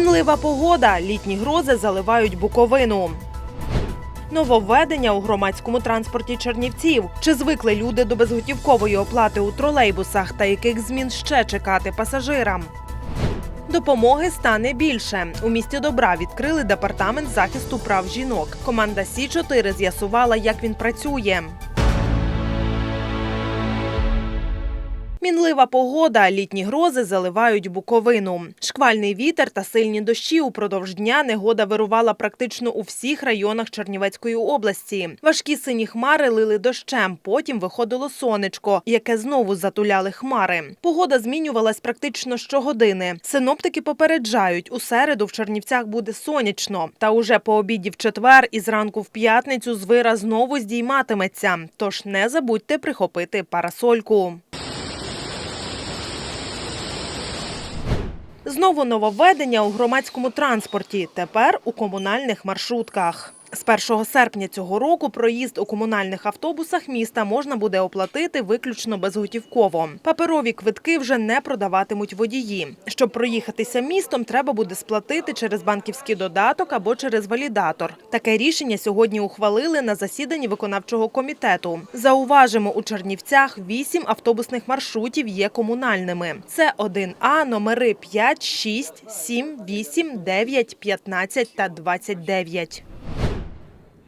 Мінлива погода. Літні грози заливають Буковину. Нововведення у громадському транспорті Чернівців. Чи звикли люди до безготівкової оплати у тролейбусах та яких змін ще чекати пасажирам? Допомоги стане більше. У місті добра відкрили департамент захисту прав жінок. Команда Сі 4 з'ясувала, як він працює. Мінлива погода, літні грози заливають Буковину. Шквальний вітер та сильні дощі упродовж дня негода вирувала практично у всіх районах Чернівецької області. Важкі сині хмари лили дощем, потім виходило сонечко, яке знову затуляли хмари. Погода змінювалась практично щогодини. Синоптики попереджають, у середу в Чернівцях буде сонячно. Та уже по обіді в четвер і зранку в п'ятницю звира знову здійматиметься. Тож не забудьте прихопити парасольку. Знову нововведення у громадському транспорті. Тепер у комунальних маршрутках. З 1 серпня цього року проїзд у комунальних автобусах міста можна буде оплатити виключно безготівково. Паперові квитки вже не продаватимуть водії. Щоб проїхатися містом, треба буде сплатити через банківський додаток або через валідатор. Таке рішення сьогодні ухвалили на засіданні виконавчого комітету. Зауважимо, у Чернівцях вісім автобусних маршрутів є комунальними. Це 1А, номери 5, 6, 7, 8, 9, 15 та 29.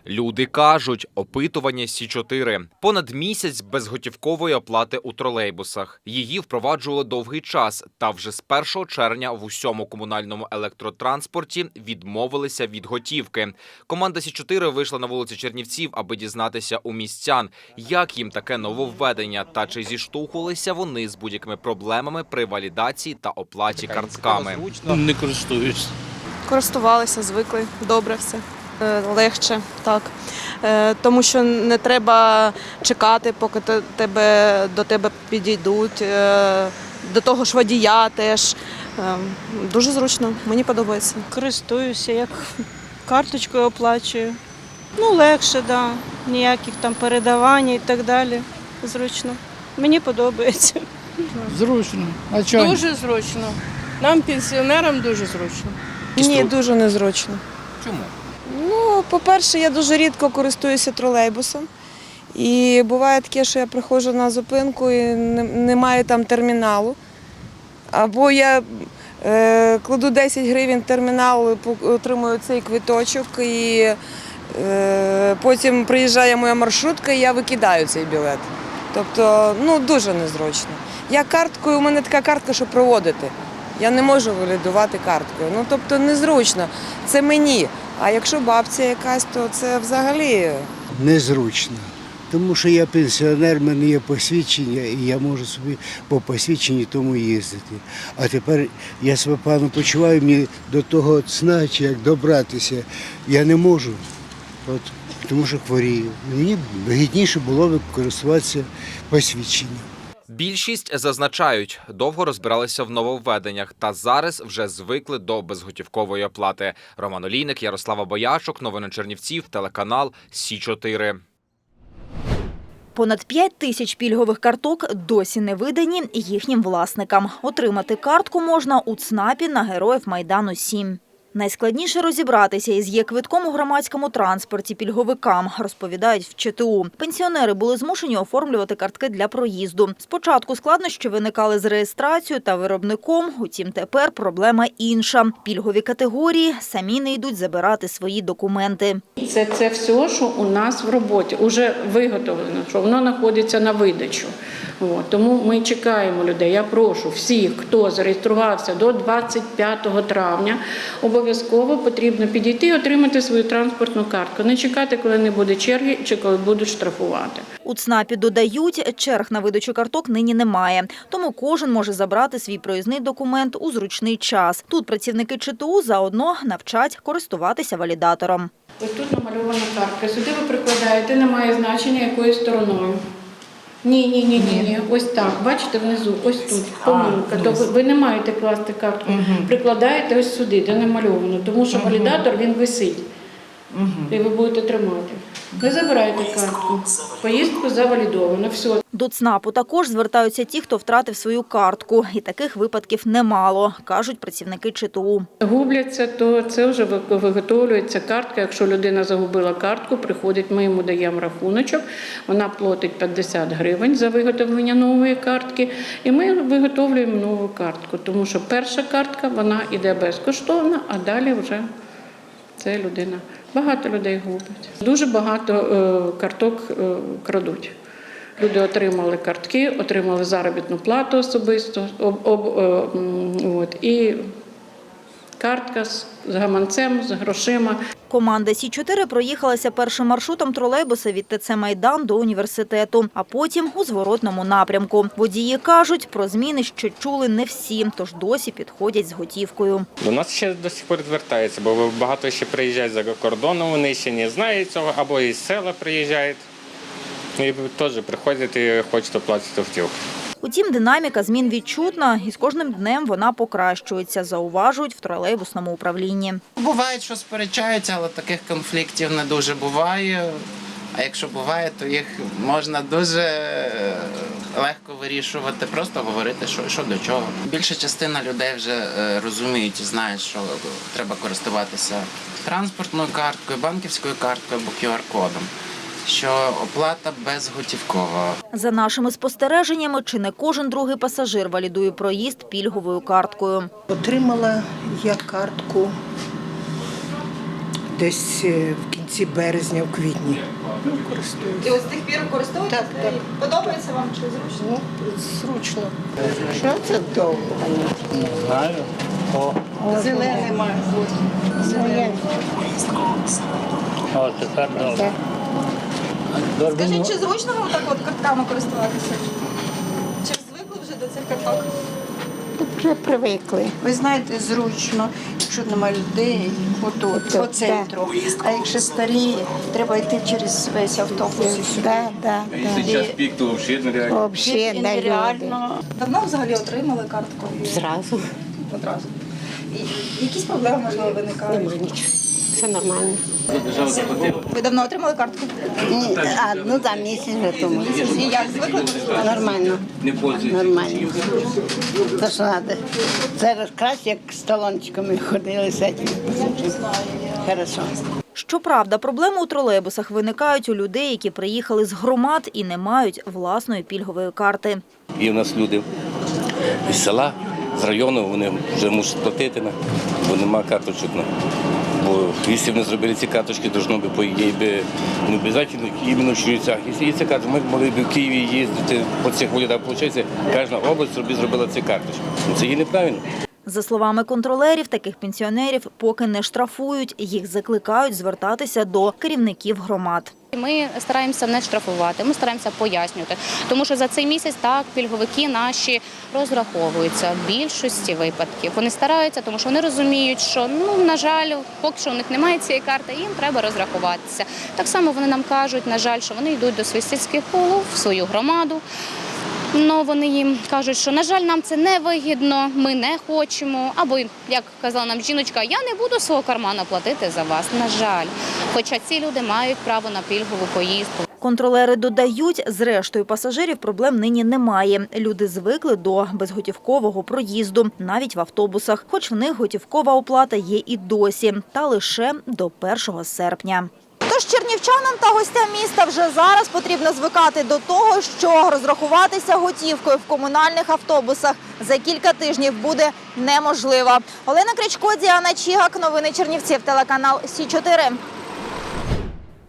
Люди кажуть, опитування Сі 4 понад місяць безготівкової оплати у тролейбусах. Її впроваджували довгий час, та вже з 1 червня в усьому комунальному електротранспорті відмовилися від готівки. Команда Сі 4 вийшла на вулиці Чернівців, аби дізнатися у містян, як їм таке нововведення, та чи зіштовхувалися вони з будь-якими проблемами при валідації та оплаті картками. Не користуюсь. користувалися, звикли, добре все. Е, Легше, так. Е, Тому що не треба чекати, поки тебе, до тебе підійдуть. Е, До того ж водія теж. Дуже зручно, мені подобається. Користуюся, як карточкою оплачую. Ну, легше, да. Ніяких там передавань і так далі. Зручно. Мені подобається. Зручно. А ні? Дуже зручно. Нам, пенсіонерам, дуже зручно. Ні, дуже незручно. Чому? По-перше, я дуже рідко користуюся тролейбусом. І буває таке, що я приходжу на зупинку і не- немає там терміналу. Або я е, кладу 10 гривень термінал, отримую цей квиточок, і е, потім приїжджає моя маршрутка, і я викидаю цей білет. Тобто, ну, дуже незручно. Я карткою, у мене така картка, що проводити. Я не можу валідувати карткою. Ну, тобто, незручно. Це мені. А якщо бабця якась, то це взагалі незручно. Тому що я пенсіонер, в мене є посвідчення, і я можу собі по посвідченні тому їздити. А тепер я себе погано почуваю, мені до того сна чи як добратися, я не можу, от, тому що хворію. Мені вигідніше було б користуватися посвідченням. Більшість зазначають, довго розбиралися в нововведеннях та зараз вже звикли до безготівкової оплати. Роман Олійник, Ярослава Боячок, новини Чернівців, телеканал Сі 4 Понад 5 тисяч пільгових карток досі не видані їхнім власникам. Отримати картку можна у ЦНАПі на Героїв Майдану 7. Найскладніше розібратися із є-квитком у громадському транспорті пільговикам, розповідають в ЧТУ. Пенсіонери були змушені оформлювати картки для проїзду. Спочатку складнощі виникали з реєстрацією та виробником, утім тепер проблема інша. Пільгові категорії самі не йдуть забирати свої документи. Це, це все, що у нас в роботі, вже виготовлено, що воно знаходиться на видачу. От. Тому ми чекаємо людей. Я прошу всіх, хто зареєструвався до 25 травня, обов'язково потрібно підійти і отримати свою транспортну картку. Не чекати, коли не буде черги чи коли будуть штрафувати. У ЦНАПі додають, черг на видачу карток нині немає, тому кожен може забрати свій проїзний документ у зручний час. Тут працівники ЧТУ заодно навчать користуватися валідатором. Ось тут намальована картка. Сюди ви прикладаєте, немає значення якою стороною. Ні, ні, ні, ні, ні. Ось так. Бачите внизу, ось тут. Помилка. То ви, ви не маєте класти картку. Прикладаєте ось сюди, де намальовано, тому що валідатор він висить. І ви будете тримати. Ви забираєте картку. Поїздку завалідовано. Все, До ЦНАПу також звертаються ті, хто втратив свою картку. І таких випадків немало, кажуть працівники ЧТУ. губляться, то це вже виготовлюється картка. Якщо людина загубила картку, приходить, ми йому даємо рахуночок, вона платить 50 гривень за виготовлення нової картки, і ми виготовлюємо нову картку. Тому що перша картка вона йде безкоштовно, а далі вже це людина. Багато людей губить. Дуже багато е, карток е, крадуть. Люди отримали картки, отримали заробітну плату особисто, об, об, е, от, і картка з гаманцем, з грошима. Команда Сі-4 проїхалася першим маршрутом тролейбуса від ТЦ «Майдан» до університету, а потім у зворотному напрямку. Водії кажуть, про зміни ще чули не всі, тож досі підходять з готівкою. До нас ще до сих пор звертаються, бо багато ще приїжджають за кордоном, вони ще не знають цього, або із села приїжджають. І теж приходять і хочуть оплатити автівку. Утім, динаміка змін відчутна, і з кожним днем вона покращується, зауважують в тролейбусному управлінні. Буває, що сперечаються, але таких конфліктів не дуже буває. А якщо буває, то їх можна дуже е, легко вирішувати, просто говорити, що, що до чого. Більша частина людей вже е, розуміють і знають, що треба користуватися транспортною карткою, банківською карткою або QR-кодом, що оплата безготівкова. За нашими спостереженнями, чи не кожен другий пасажир валідує проїзд пільговою карткою. Отримала я картку десь е, в кінці березня, в квітні. Ну, користуюсь. І ось з тих пір? Так, так. Подобається вам чи зручно? Ну, зручно. Що це довго? Не знаю. О, Зелений має бути. Зелений. о тепер добре. Скажіть, чи зручно вам так от картками користуватися? Чи звикли вже до цих карток? Вже привикли. Ви знаєте, зручно, якщо немає людей, отут, по центру. А якщо старі, треба йти через весь автобус і сюди. Да, да, пік, то взагалі нереально. Взагалі нереально. Давно взагалі отримали картку? Зразу. Одразу. І якісь проблеми, можливо, виникають? Нема нічого. Все нормально. Ви давно отримали картку? Ні, а, ну за місяць вже тому. І як звикли? Нормально. Нормально. То що треба. Це краще, як з талончиками ходили з цим. Хорошо. Щоправда, проблеми у тролейбусах виникають у людей, які приїхали з громад і не мають власної пільгової карти. І у нас люди із села, з району, вони вже мусять платити, бо нема карточок. Бо якщо не зробили ці карточки, должно би по ідеї, би не обов'язково іменно в Чернівцях. Якщо є ця карточка, ми могли б в Києві їздити по цих вулицях. Виходить, кожна область зробила ці карточки. Ну, Це є неправильно. За словами контролерів, таких пенсіонерів поки не штрафують, їх закликають звертатися до керівників громад. Ми стараємося не штрафувати, ми стараємося пояснювати. Тому що за цей місяць так пільговики наші розраховуються в більшості випадків. Вони стараються, тому що вони розуміють, що ну на жаль, поки що у них немає цієї карти, їм треба розрахуватися. Так само вони нам кажуть, на жаль, що вони йдуть до своїх сільських голов в свою громаду. Ну вони їм кажуть, що на жаль, нам це не вигідно, ми не хочемо. Або як казала нам жіночка, я не буду свого кармана платити за вас. На жаль, хоча ці люди мають право на пільгову поїздку. Контролери додають, зрештою пасажирів проблем нині немає. Люди звикли до безготівкового проїзду, навіть в автобусах. Хоч в них готівкова оплата є і досі, та лише до 1 серпня. Тож чернівчанам та гостям міста вже зараз потрібно звикати до того, що розрахуватися готівкою в комунальних автобусах за кілька тижнів буде неможливо. Олена Кричко, Діана Чігак, новини Чернівців, телеканал Сі 4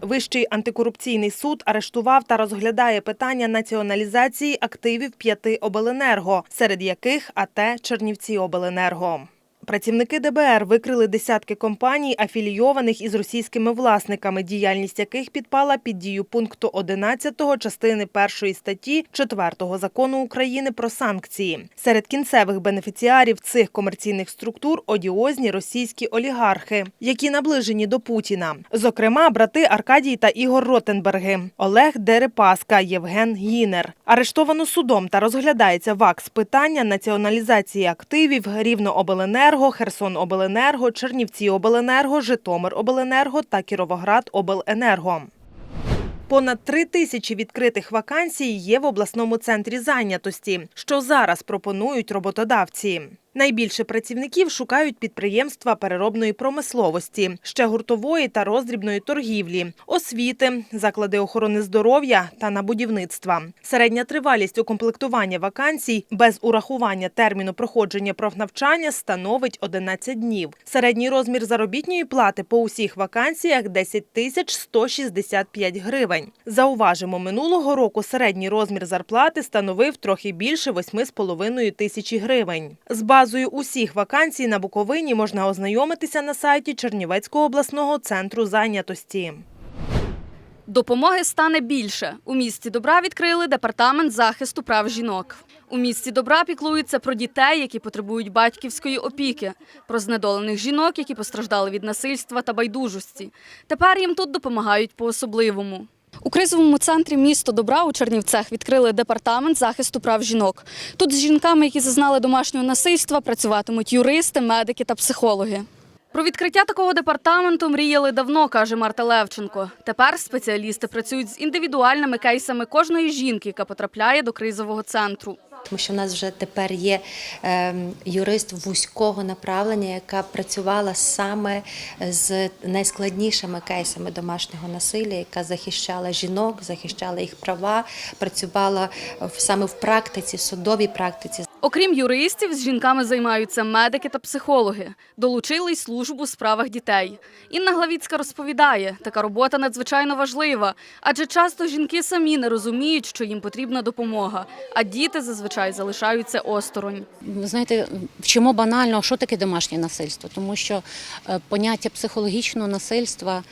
Вищий антикорупційний суд арештував та розглядає питання націоналізації активів п'яти обленерго, серед яких АТ Чернівці Обленерго. Працівники ДБР викрили десятки компаній, афілійованих із російськими власниками, діяльність яких підпала під дію пункту 11 частини 1 статті 4 закону України про санкції. Серед кінцевих бенефіціарів цих комерційних структур одіозні російські олігархи, які наближені до Путіна. Зокрема, брати Аркадій та Ігор Ротенберги, Олег Дерипаска, Євген Гінер. Арештовано судом та розглядається ВАКС питання націоналізації активів Рівнообленерго Обленерго, Херсонобленерго, Чернівці-Обленерго, Житомир-Обленерго та Кіровоград-Обленерго. Понад три тисячі відкритих вакансій є в обласному центрі зайнятості, що зараз пропонують роботодавці. Найбільше працівників шукають підприємства переробної промисловості, ще гуртової та роздрібної торгівлі, освіти, заклади охорони здоров'я та на будівництва. Середня тривалість укомплектування вакансій без урахування терміну проходження профнавчання становить 11 днів. Середній розмір заробітної плати по усіх вакансіях 10 тисяч 165 гривень. Зауважимо, минулого року середній розмір зарплати становив трохи більше 8,5 тисячі гривень. З базою усіх вакансій на Буковині можна ознайомитися на сайті Чернівецького обласного центру зайнятості. Допомоги стане більше. У місті Добра відкрили департамент захисту прав жінок. У місті Добра піклуються про дітей, які потребують батьківської опіки, про знедолених жінок, які постраждали від насильства та байдужості. Тепер їм тут допомагають по-особливому. У кризовому центрі місто Добра у Чернівцях відкрили департамент захисту прав жінок. Тут з жінками, які зазнали домашнього насильства, працюватимуть юристи, медики та психологи. Про відкриття такого департаменту мріяли давно, каже Марта Левченко. Тепер спеціалісти працюють з індивідуальними кейсами кожної жінки, яка потрапляє до кризового центру. Тому що в нас вже тепер є е, юрист вузького направлення, яка працювала саме з найскладнішими кейсами домашнього насилля, яка захищала жінок, захищала їх права, працювала в- саме в практиці, судовій практиці. Окрім юристів, з жінками займаються медики та психологи. Долучили й службу у справах дітей. Інна Главіцька розповідає, така робота надзвичайно важлива, адже часто жінки самі не розуміють, що їм потрібна допомога, а діти зазвичай залишаються осторонь. Знаєте, вчимо банально, що таке домашнє насильство, тому що е, поняття психологічного насильства.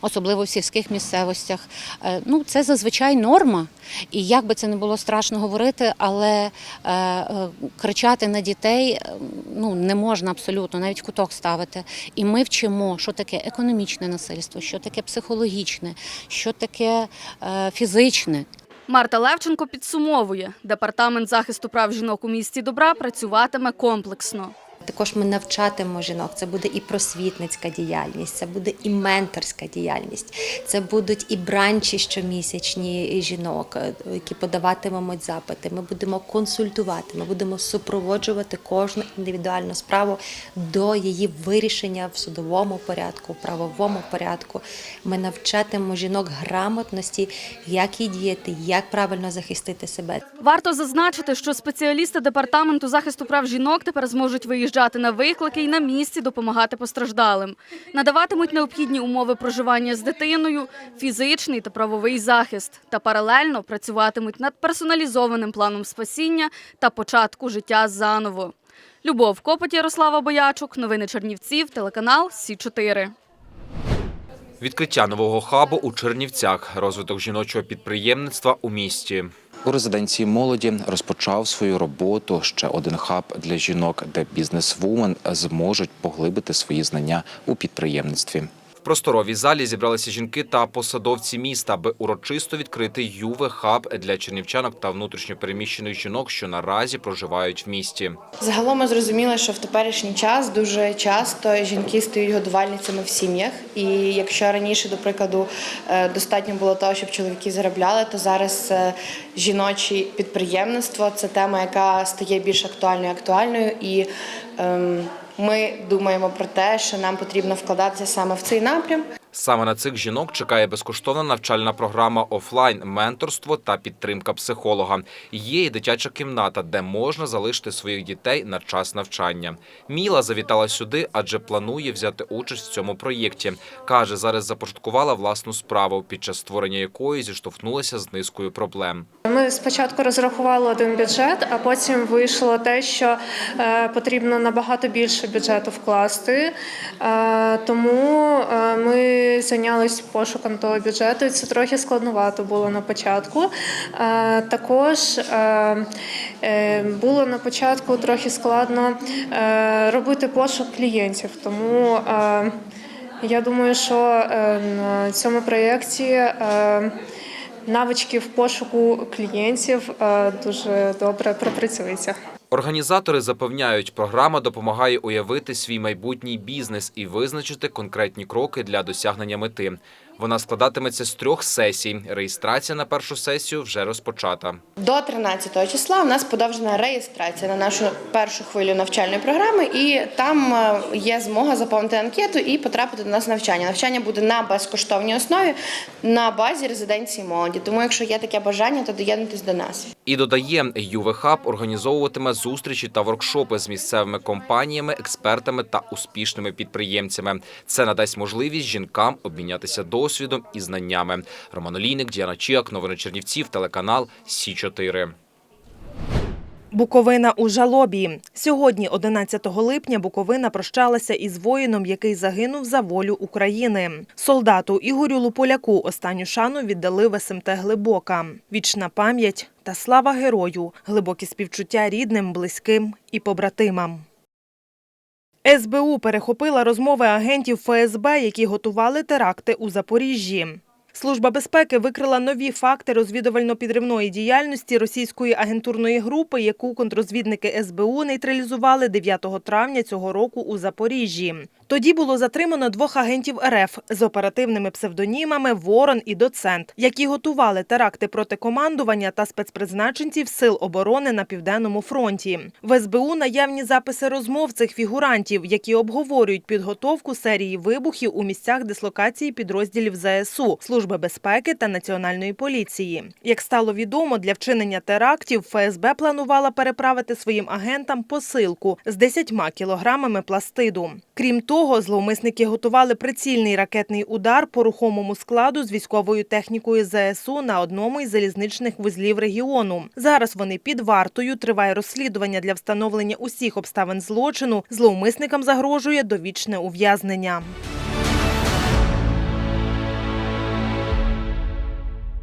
Особливо в сільських місцевостях, е, ну це зазвичай норма. І як би це не було страшно говорити, але е, е, кричати на дітей ну не можна абсолютно, навіть куток ставити. І ми вчимо, що таке економічне насильство, що таке психологічне, що таке фізичне. Марта Левченко підсумовує, департамент захисту прав жінок у місті Добра працюватиме комплексно. Також ми навчатимемо жінок. Це буде і просвітницька діяльність, це буде і менторська діяльність, це будуть і бранчі щомісячні жінок, е, які подаватимуть запити. Ми будемо консультувати, ми будемо супроводжувати кожну індивідуальну справу до її вирішення в судовому порядку, в правовому порядку. Ми навчатимемо жінок грамотності, як їй діяти, як правильно захистити себе. Варто зазначити, що спеціалісти департаменту захисту прав жінок тепер зможуть виїжджати на виклики і на місці допомагати постраждалим. Надаватимуть необхідні умови проживання з дитиною, фізичний та правовий захист. Та паралельно працюватимуть над персоналізованим планом спасіння та початку життя заново. Любов Копоть, Ярослава Боячук, новини Чернівців, телеканал Сі 4 Відкриття нового хабу у Чернівцях, розвиток жіночого підприємництва у місті. У резиденції молоді розпочав свою роботу ще один хаб для жінок, де бізнес-вумен зможуть поглибити свої знання у підприємництві. Просторовій залі зібралися жінки та посадовці міста, аби урочисто відкрити юве хаб для чернівчанок та внутрішньопереміщених жінок, що наразі проживають в місті. Загалом ми зрозуміли, що в теперішній час дуже часто жінки стають годувальницями в сім'ях. І якщо раніше, до прикладу, е, достатньо було того, щоб чоловіки заробляли, то зараз е, жіноче підприємництво це тема, яка стає більш актуальною актуальною. І ем, ми думаємо про те, що нам потрібно вкладатися саме в цей напрям. Саме на цих жінок чекає безкоштовна навчальна програма офлайн, менторство та підтримка психолога. Є і дитяча кімната, де можна залишити своїх дітей на час навчання. Міла завітала сюди, адже планує взяти участь в цьому проєкті. каже, зараз започаткувала власну справу, під час створення якої зіштовхнулася з низкою проблем. Ми спочатку розрахували один бюджет, а потім вийшло те, що е, потрібно набагато більше бюджету вкласти. Е, тому е, ми зайнялися пошуком того бюджету, і це трохи складновато було на початку. Е, також е, е, було на початку трохи складно робити пошук клієнтів, тому я думаю, що на цьому проєкті. Навички в пошуку клієнтів дуже добре пропрацюються. Організатори запевняють, програма допомагає уявити свій майбутній бізнес і визначити конкретні кроки для досягнення мети. Вона складатиметься з трьох сесій. Реєстрація на першу сесію вже розпочата. До 13 числа у нас подовжена реєстрація на нашу першу хвилю навчальної програми, і там е, є змога заповнити анкету і потрапити до нас на навчання. Навчання буде на безкоштовній основі на базі резиденції молоді. Тому, якщо є таке бажання, то доєднуйтесь до нас. І додає, ЮВХаб організовуватиме зустрічі та воркшопи з місцевими компаніями, експертами та успішними підприємцями. Це надасть можливість жінкам обмінятися досвідом і знаннями. Роман Олійник, Діана Чіак, новини Чернівців, телеканал Сі 4 Буковина у жалобі. Сьогодні, 11 липня, Буковина прощалася із воїном, який загинув за волю України. Солдату Ігорю Луполяку останню шану віддали в СМТ Глибока. Вічна пам'ять та слава герою, глибокі співчуття рідним, близьким і побратимам. СБУ перехопила розмови агентів ФСБ, які готували теракти у Запоріжжі. Служба безпеки викрила нові факти розвідувально-підривної діяльності російської агентурної групи, яку контрозвідники СБУ нейтралізували 9 травня цього року у Запоріжжі. Тоді було затримано двох агентів РФ з оперативними псевдонімами Ворон і Доцент, які готували теракти проти командування та спецпризначенців Сил оборони на південному фронті. В СБУ наявні записи розмов цих фігурантів, які обговорюють підготовку серії вибухів у місцях дислокації підрозділів ЗСУ, Служби безпеки та Національної поліції. Як стало відомо, для вчинення терактів ФСБ планувала переправити своїм агентам посилку з 10 кілограмами пластиду. Крім того, зловмисники готували прицільний ракетний удар по рухомому складу з військовою технікою ЗСУ на одному із залізничних вузлів регіону. Зараз вони під вартою. Триває розслідування для встановлення усіх обставин злочину. Зловмисникам загрожує довічне ув'язнення.